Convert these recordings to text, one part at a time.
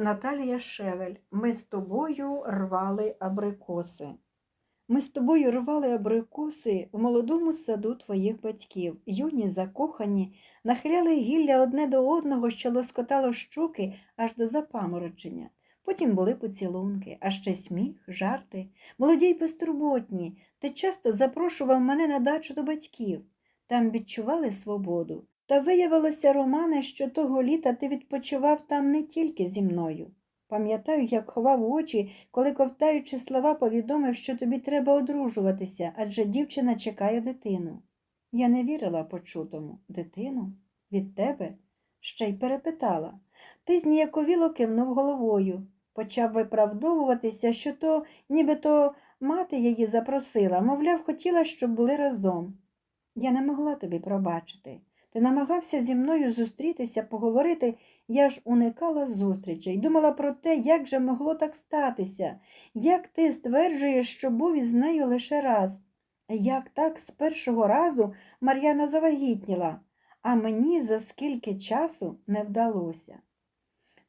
Наталія Шевель, ми з тобою рвали абрикоси. Ми з тобою рвали абрикоси в молодому саду твоїх батьків. Юні, закохані, нахиляли гілля одне до одного, що лоскотало щоки аж до запаморочення. Потім були поцілунки, а ще сміх, жарти. Молоді й безтурботні. Ти часто запрошував мене на дачу до батьків. Там відчували свободу. Та виявилося, Романе, що того літа ти відпочивав там не тільки зі мною. Пам'ятаю, як ховав очі, коли, ковтаючи слова, повідомив, що тобі треба одружуватися, адже дівчина чекає дитину. Я не вірила почутому. Дитину? Від тебе? Ще й перепитала. Ти зніяковіло кивнув головою. Почав виправдовуватися, що то, нібито мати її запросила, мовляв, хотіла, щоб були разом. Я не могла тобі пробачити. Ти намагався зі мною зустрітися, поговорити, я ж уникала зустрічей, думала про те, як же могло так статися, як ти стверджуєш, що був із нею лише раз. Як так з першого разу Мар'яна завагітніла, а мені за скільки часу не вдалося.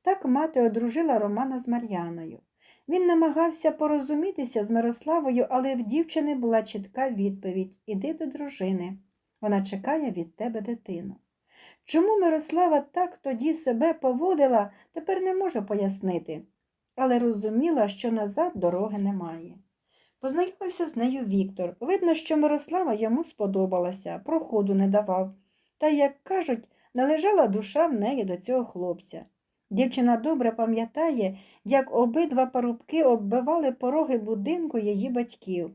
Так мати одружила Романа з Мар'яною. Він намагався порозумітися з Мирославою, але в дівчини була чітка відповідь Іди до дружини. Вона чекає від тебе дитину. Чому Мирослава так тоді себе поводила, тепер не можу пояснити, але розуміла, що назад дороги немає. Познайомився з нею Віктор. Видно, що Мирослава йому сподобалася, проходу не давав. Та, як кажуть, належала душа в неї до цього хлопця. Дівчина добре пам'ятає, як обидва парубки оббивали пороги будинку її батьків.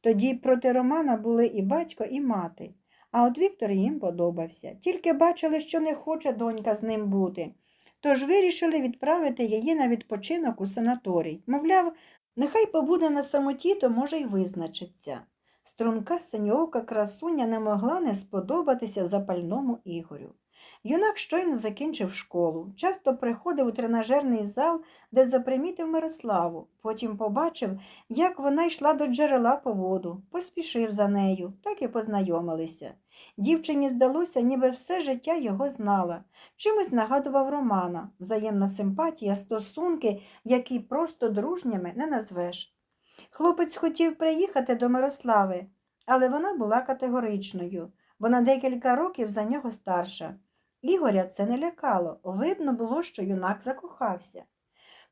Тоді проти Романа були і батько, і мати. А от Віктор їм подобався. Тільки бачили, що не хоче донька з ним бути. Тож вирішили відправити її на відпочинок у санаторій. Мовляв, нехай побуде на самоті, то може й визначиться. Струнка синьоока красуня не могла не сподобатися запальному Ігорю. Юнак щойно закінчив школу, часто приходив у тренажерний зал, де запримітив Мирославу. Потім побачив, як вона йшла до джерела по воду, поспішив за нею, так і познайомилися. Дівчині здалося, ніби все життя його знала. Чимось нагадував Романа, взаємна симпатія, стосунки, які просто дружніми не назвеш. Хлопець хотів приїхати до Мирослави, але вона була категоричною. Вона декілька років за нього старша. Ігоря це не лякало, видно було, що юнак закохався.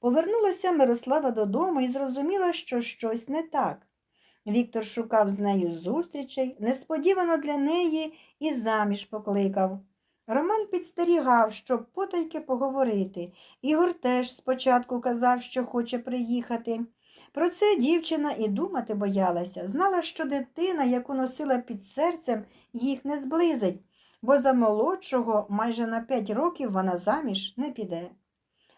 Повернулася Мирослава додому і зрозуміла, що щось не так. Віктор шукав з нею зустрічей, несподівано для неї і заміж покликав. Роман підстерігав, щоб потайки поговорити. Ігор теж спочатку казав, що хоче приїхати. Про це дівчина і думати боялася, знала, що дитина, яку носила під серцем, їх не зблизить бо за молодшого майже на п'ять років вона заміж не піде.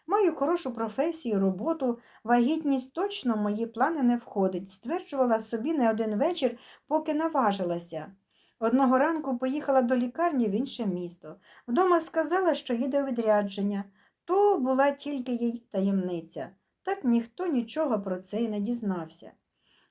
Маю хорошу професію, роботу, вагітність точно в мої плани не входить, стверджувала собі не один вечір, поки наважилася. Одного ранку поїхала до лікарні в інше місто. Вдома сказала, що їде у відрядження. То була тільки її таємниця. Так ніхто нічого про це й не дізнався.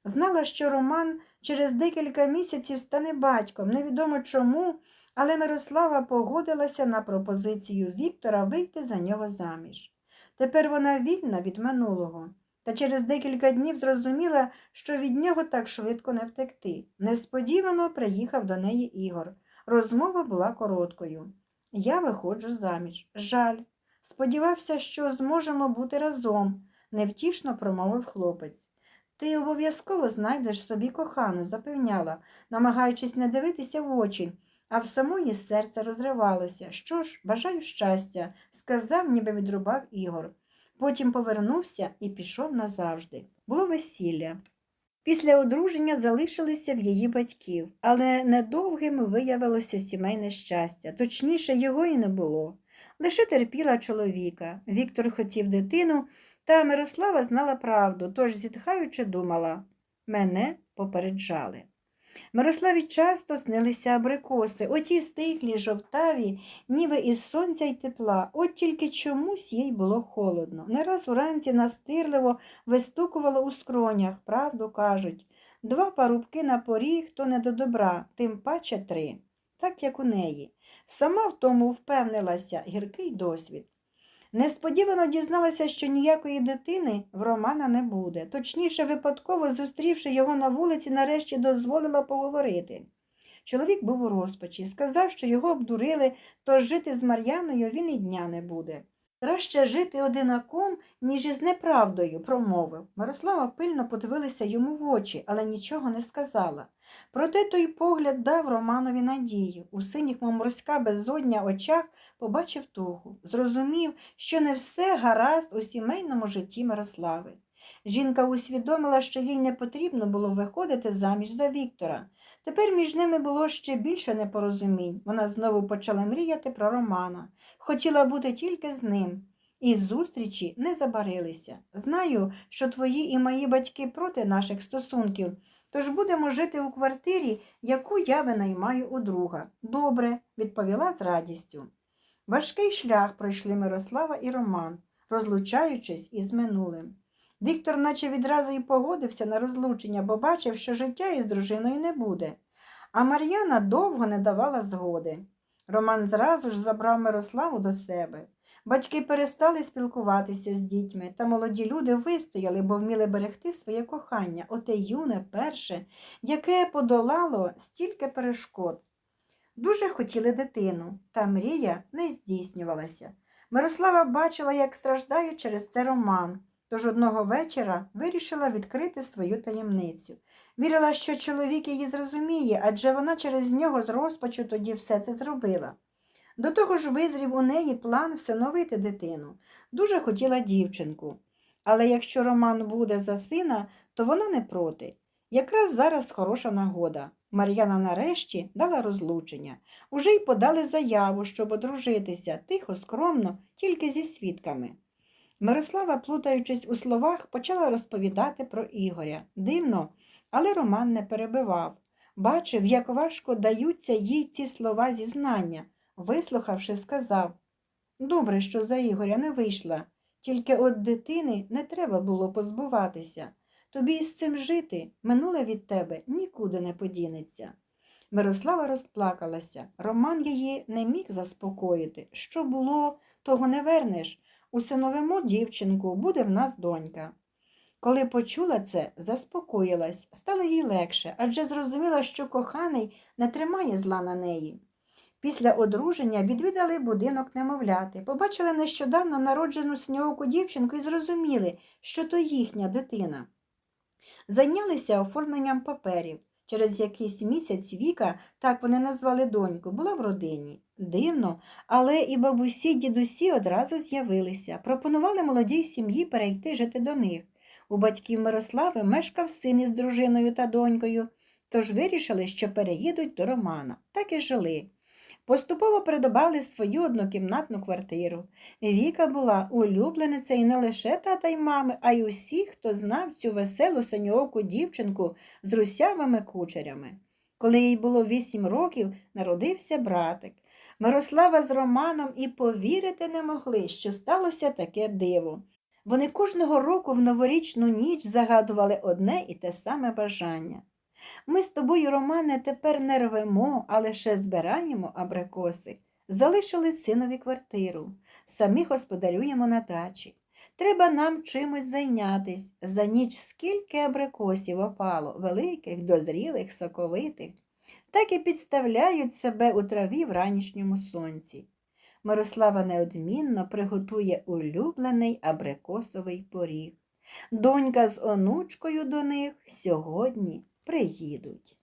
Знала, що Роман через декілька місяців стане батьком, невідомо чому, але Мирослава погодилася на пропозицію Віктора вийти за нього заміж. Тепер вона вільна від минулого, та через декілька днів зрозуміла, що від нього так швидко не втекти. Несподівано приїхав до неї Ігор. Розмова була короткою. Я виходжу заміж. Жаль. Сподівався, що зможемо бути разом, невтішно промовив хлопець. Ти обов'язково знайдеш собі кохану, запевняла, намагаючись не дивитися в очі а в самої серце розривалося. Що ж, бажаю щастя, сказав, ніби відрубав Ігор. Потім повернувся і пішов назавжди. Було весілля. Після одруження залишилися в її батьків, але недовгим виявилося сімейне щастя, точніше, його і не було. Лише терпіла чоловіка. Віктор хотів дитину, та Мирослава знала правду, тож, зітхаючи, думала мене попереджали. Мирославі часто снилися абрикоси, оті стиклі, жовтаві, ніби із сонця й тепла, от тільки чомусь їй було холодно. Не раз уранці настирливо вистукувало у скронях, правду кажуть. Два парубки на поріг, то не до добра, тим паче три, так як у неї. Сама в тому впевнилася гіркий досвід. Несподівано дізналася, що ніякої дитини в Романа не буде. Точніше, випадково зустрівши його на вулиці, нарешті дозволила поговорити. Чоловік був у розпачі, сказав, що його обдурили, тож жити з Мар'яною він і дня не буде. Краще жити одинаком, ніж із неправдою, промовив. Мирослава пильно подивилася йому в очі, але нічого не сказала. Проте той погляд дав Романові надію. У синіх, мов морська безодня очах побачив тугу. Зрозумів, що не все гаразд у сімейному житті Мирослави. Жінка усвідомила, що їй не потрібно було виходити заміж за Віктора. Тепер між ними було ще більше непорозумінь. Вона знову почала мріяти про Романа. Хотіла бути тільки з ним. І зустрічі не забарилися. Знаю, що твої і мої батьки проти наших стосунків, тож будемо жити у квартирі, яку я винаймаю у друга. Добре, відповіла з радістю. Важкий шлях пройшли Мирослава і Роман, розлучаючись із минулим. Віктор наче відразу і погодився на розлучення, бо бачив, що життя із дружиною не буде. А Мар'яна довго не давала згоди. Роман зразу ж забрав Мирославу до себе. Батьки перестали спілкуватися з дітьми, та молоді люди вистояли, бо вміли берегти своє кохання, оте юне, перше, яке подолало стільки перешкод. Дуже хотіли дитину, та мрія не здійснювалася. Мирослава бачила, як страждає через це Роман, тож одного вечора вирішила відкрити свою таємницю. Вірила, що чоловік її зрозуміє, адже вона через нього з розпачу тоді все це зробила. До того ж визрів у неї план всиновити дитину. Дуже хотіла дівчинку. Але якщо Роман буде за сина, то вона не проти. Якраз зараз хороша нагода. Мар'яна нарешті дала розлучення. Уже й подали заяву, щоб одружитися, тихо, скромно, тільки зі свідками. Мирослава, плутаючись у словах, почала розповідати про Ігоря. Дивно, але Роман не перебивав. Бачив, як важко даються їй ці слова зізнання. Вислухавши, сказав Добре, що за Ігоря не вийшла, тільки от дитини не треба було позбуватися. Тобі із цим жити, минуле від тебе нікуди не подінеться. Мирослава розплакалася. Роман її не міг заспокоїти. Що було, того не вернеш. Усиновимо дівчинку, буде в нас донька. Коли почула це, заспокоїлась, стало їй легше, адже зрозуміла, що коханий не тримає зла на неї. Після одруження відвідали будинок немовляти, побачили нещодавно народжену синьооку дівчинку і зрозуміли, що то їхня дитина. Зайнялися оформленням паперів. Через якийсь місяць Віка, так вони назвали доньку, була в родині. Дивно, але і бабусі, дідусі одразу з'явилися, пропонували молодій сім'ї перейти жити до них. У батьків Мирослави мешкав син із дружиною та донькою, тож вирішили, що переїдуть до Романа. Так і жили. Поступово придбали свою однокімнатну квартиру. Віка була улюбленицею не лише тата й мами, а й усіх, хто знав цю веселу синьооку дівчинку з русявими кучерями. Коли їй було вісім років, народився братик. Мирослава з Романом і повірити не могли, що сталося таке диво. Вони кожного року в новорічну ніч загадували одне і те саме бажання. Ми з тобою, Романе, тепер не рвемо, а лише збираємо абрикоси. Залишили синові квартиру, самі господарюємо на дачі. Треба нам чимось зайнятись. За ніч скільки абрикосів опало, великих, дозрілих, соковитих, так і підставляють себе у траві в ранішньому сонці. Мирослава неодмінно приготує улюблений абрикосовий поріг. Донька з онучкою до них сьогодні приїдуть.